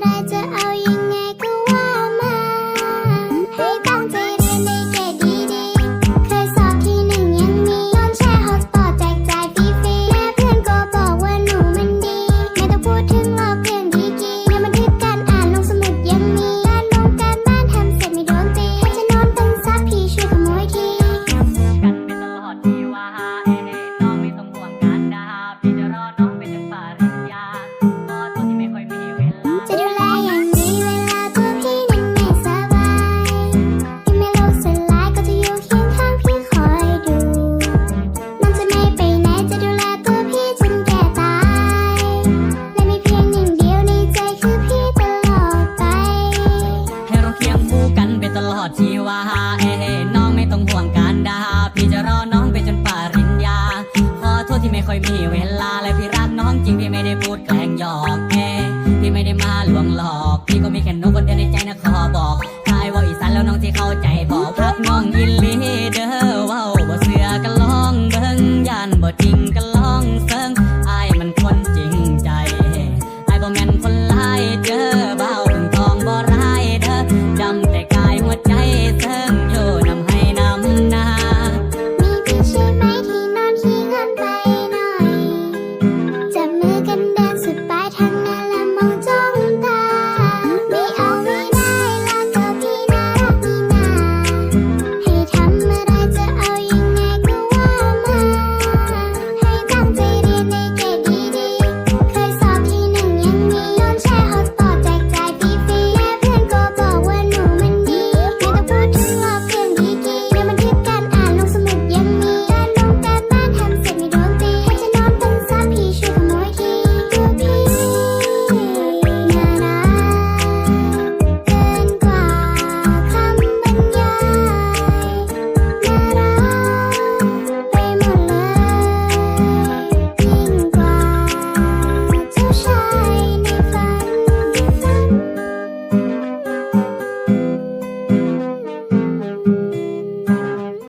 that I do. ีว่าเอ้น้องไม่ต้องห่วงการด่าพี่จะรอน้องไปจนป่าริญญา ขอโทษที่ไม่ค่อยมีเวลาและพี่รักน้องจริงพี่ไม่ได้พูดแกล้งหยอกเอ้พี่ไม่ได้มาหลวงหลอก พี่ก็มีแค่นกคนเดียวในใจนะขอบ